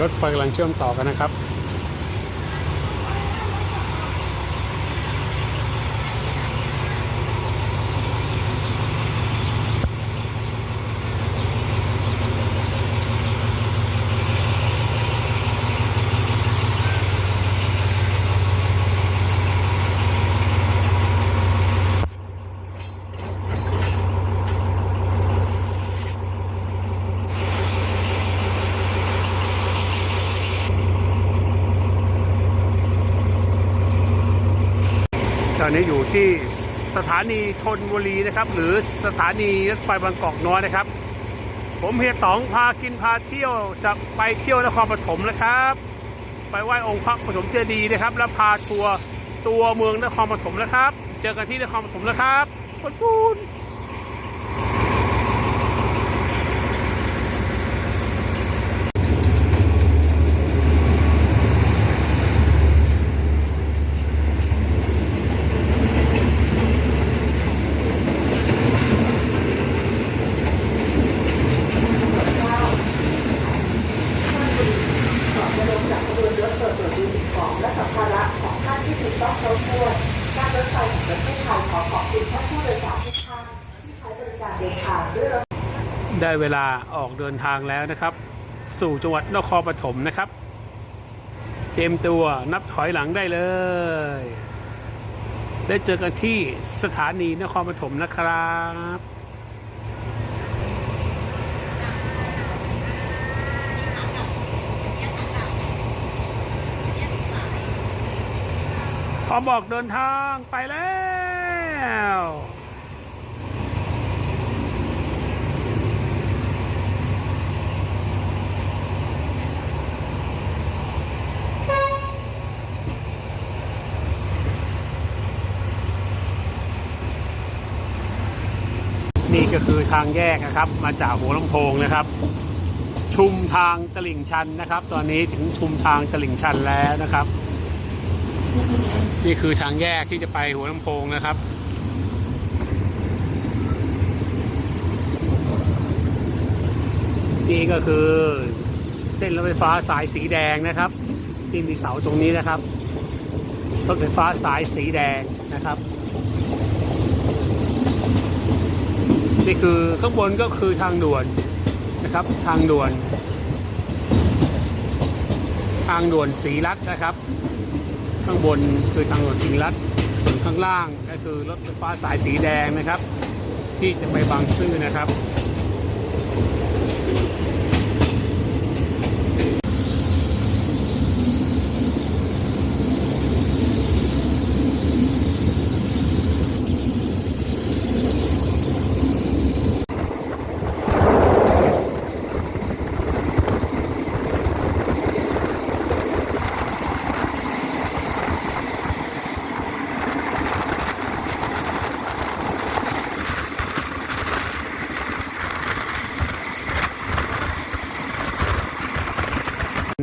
รถไฟกำลังเชื่อมต่อกันนะครับ อนนี้อยู่ที่สถานีธนบุรีนะครับ หรือสถานีรถไฟบางกอกน้อยนะครับ ผมเฮียต๋องพากินพาเที่ยวจะไปเที่ยวนครปฐมนะครับ ไปไหว้องค์พระปฐมเจดีย์นะครับ แล้วพาทัวร์ตัวเมืองนครปฐมนะครับ เจอกันที่นครปฐมนะครับปุนปุน จากขบวนรถเปิดตรวจดูสิ่งของและสัมภาระของท่านที่ถูกต้องครบถ้วนการรถไฟแห่งประเทศไทยขอขอบคุณท่านผู้โดยสารทุกท่านที่ใช้บริการเดินทางด้วยรถ ได้ เวลาออกเดินทางแล้วนะครับ สู่จังหวัดนครปฐมนะครับ เตรียมตัวนับถอยหลังได้เลย ได้เจอกันที่สถานีนครปฐมนะครับพอบอกเดินทางไปแล้ว ทางแยกนะครับ มาจากหัวลำโพงนะครับ ชุมทางตลิ่งชันนะครับ ตอนนี้ถึงชุมทางตลิ่งชันแล้วนะครับ นี่คือทางแยกที่จะไปหัวลำโพงนะครับนี่ก็คือเส้นรถไฟฟ้าสายสีแดงนะครับที่มีเสาตรงนี้นะครับรถไฟฟ้าสายสีแดงนะครับ นี่คือข้างบนก็คือทางด่วนนะครับ ทางด่วน ทางด่วนสีรัตนะครับ ข้างบนคือทางด่วนสีรัตส่วนข้างล่างก็คือรถไฟฟ้าสายสีแดงนะครับ ที่จะไปบางซื่อนะครับ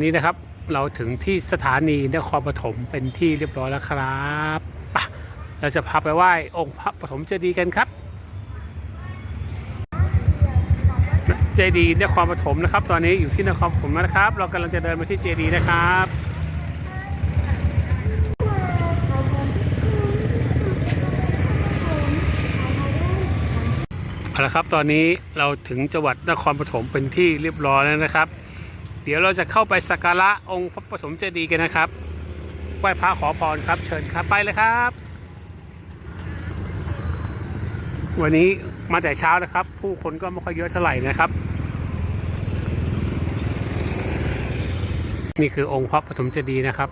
นี้นะครับ เราถึงที่สถานีนครปฐมเป็นที่เรียบร้อยแล้วครับเราจะพาไปไหว้องค์พระปฐมเจดีย์กันครับ เจดีย์นครปฐมนะครับ ตอนนี้อยู่ที่นครปฐมแล้วนะครับ เรากำลังจะเดินมาที่เจดีย์นะครับเอาละครับ ตอนนี้เราถึงจังหวัดนครปฐมเป็นที่เรียบร้อยแล้วนะครับ เดี๋ยวเราจะเข้าไปสักการะองค์พระปฐมเจดีย์กันนะครับไหว้พระขอพรครับ เชิญครับไปเลยครับ วันนี้มาแต่เช้านะครับ ผู้คนก็ไม่ค่อยเยอะเท่าไหร่นะครับ นี่คือองค์พระปฐมเจดีย์นะครับ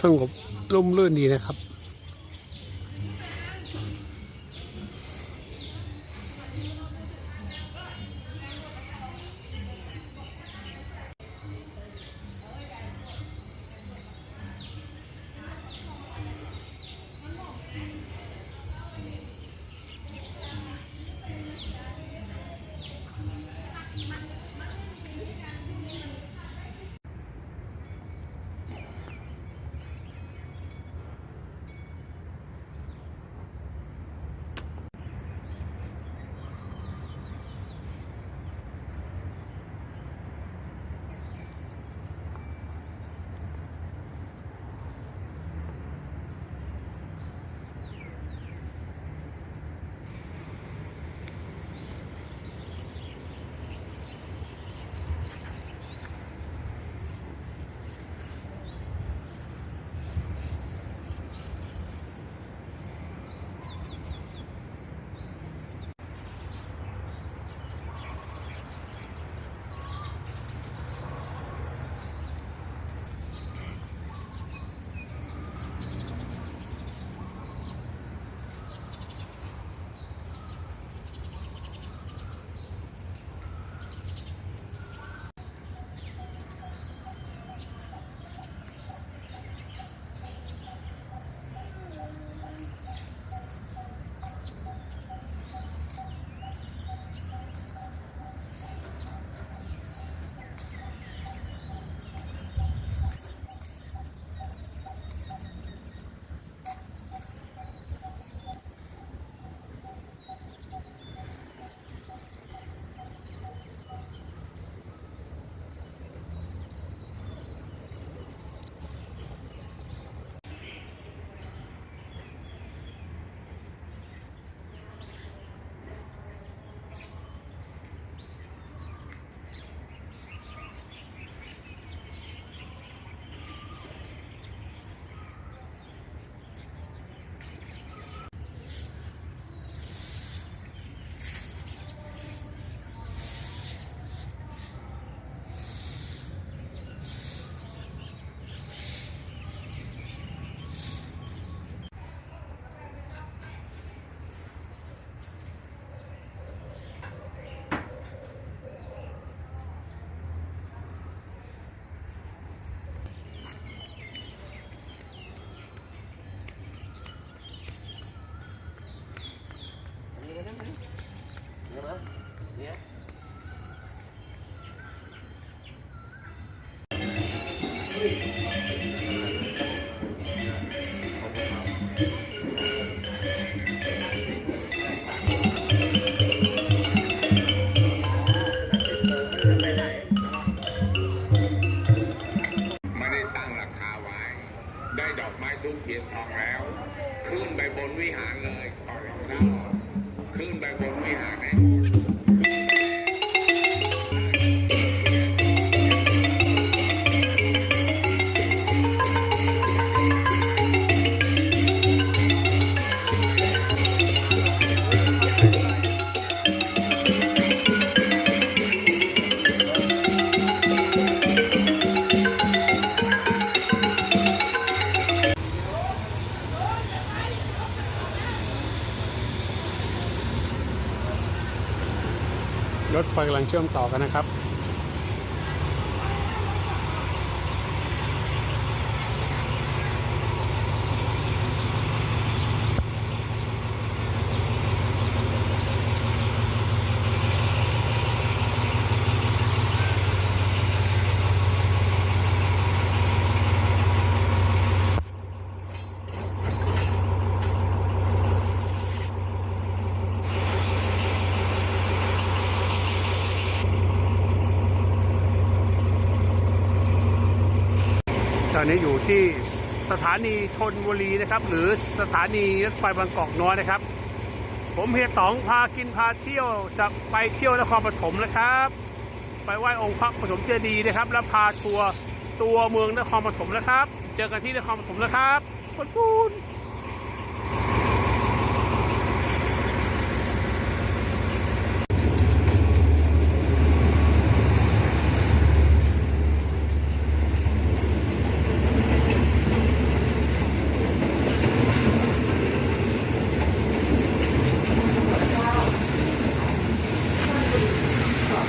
สงบร่มรื่นดีนะครับ ขอแล้วขึ้นไปบนวิหารให้ ชื่อมต่อกันนะครับ อนนี้อยู่ที่สถานีธนบุรีนะครับ หรือสถานีรถไฟบางกอกน้อยนะครับ ผมเฮียต๋องพากินพาเที่ยวจะไปเที่ยวนครปฐมนะครับ ไปไหว้องค์พระปฐมเจดีย์นะครับ แล้วพาทัวร์ตัวเมืองนครปฐมนะครับ เจอกันที่นครปฐมนะครับปุ้น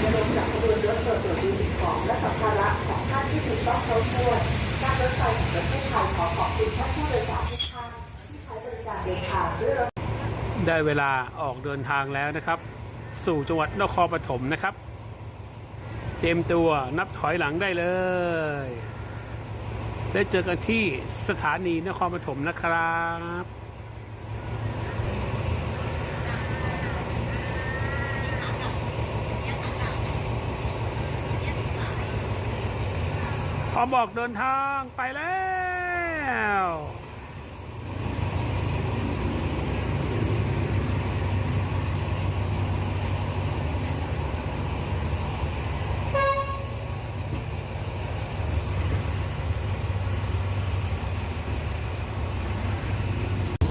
จะลงจากขบวนรถตรวจตรวจดูสิ่งของและสัมภาระของ ที่ถูกต้องครบถ้วนการรถไฟแห่งประเทศไทยขอขอบคุณท่านผู้โดยสารทุกท่านที่ใช้บริการเดินทางด้วยรถได้เวลาออกเดินทางแล้วนะครับ สู่จังหวัดนครปฐมนะครับ เตรียมตัวนับถอยหลังได้เลยได้เจอกันที่สถานีนครปฐมนะครับ พอบอกเดินทางไปแล้ว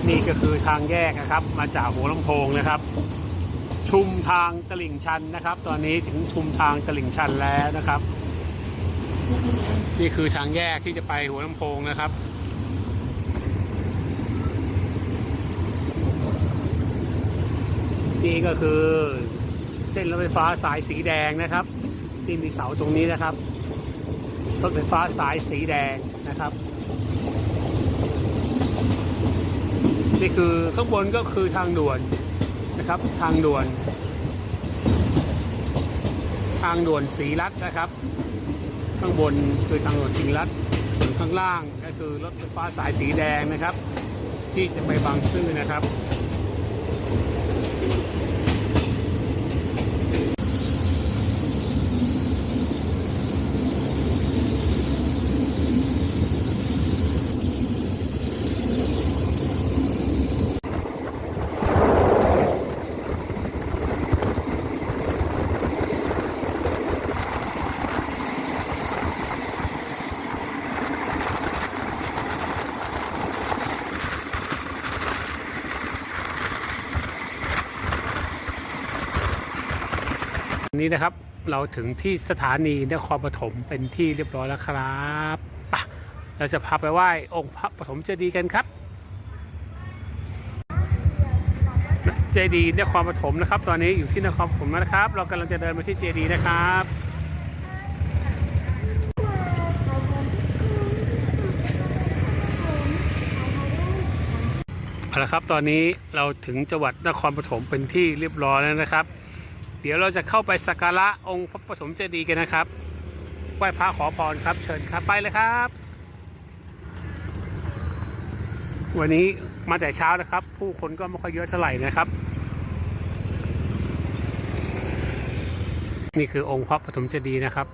นี่ก็คือทางแยกนะครับ มาจากหัวลำโพงนะครับ ชุมทางตลิ่งชันนะครับ ตอนนี้ถึงชุมทางตลิ่งชันแล้วนะครับ นี่คือทางแยกที่จะไปหัวลำโพงนะครับ นี่ก็คือเส้นรถไฟฟ้าสายสีแดงนะครับ ที่มีเสาตรงนี้นะครับรถไฟฟ้าสายสีแดงนะครับ นี่คือข้างบนก็คือทางด่วนนะครับ ทางด่วน ทางด่วนสีรัตน์นะครับ ข้างบนคือทางหลวงสิงรัตส่วนข้างล่างก็คือรถไฟฟ้าสายสีแดงนะครับ ที่จะไปบางซื่อนะครับ นี้นะครับ เราถึงที่สถานีนครปฐมเป็นที่เรียบร้อยแล้วครับปะเราจะพาไปไหว้องค์พระปฐมเจดีย์กันครับ เจดีย์นครปฐมนะครับ ตอนนี้อยู่ที่นครปฐมนะครับ เรากำลังจะเดินไปที่เจดีย์นะครับเอาละครับ ตอนนี้เราถึงจังหวัดนครปฐมเป็นที่เรียบร้อยแล้วนะครับ เดี๋ยวเราจะเข้าไปสักการะองค์พระปฐมเจดีย์กันนะครับไหว้พระขอพรครับ เชิญครับไปเลยครับ วันนี้มาแต่เช้านะครับ ผู้คนก็ไม่ค่อยเยอะเท่าไหร่นะครับ นี่คือองค์พระปฐมเจดีย์นะครับ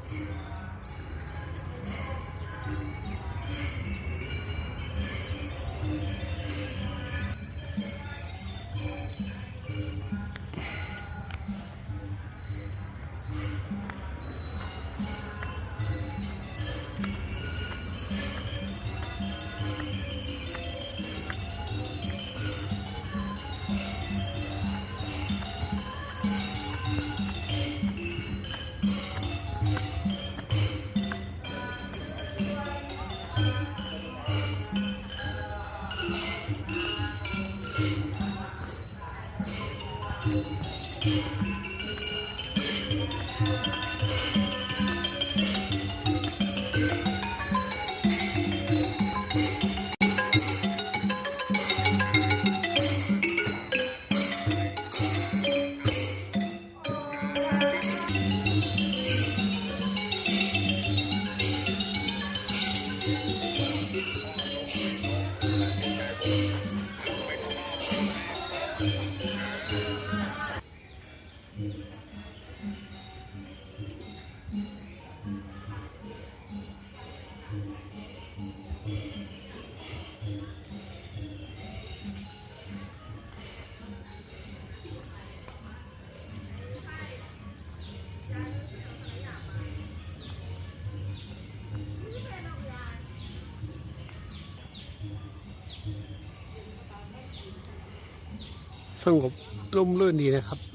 สงบร่มรื่นดีนะครับ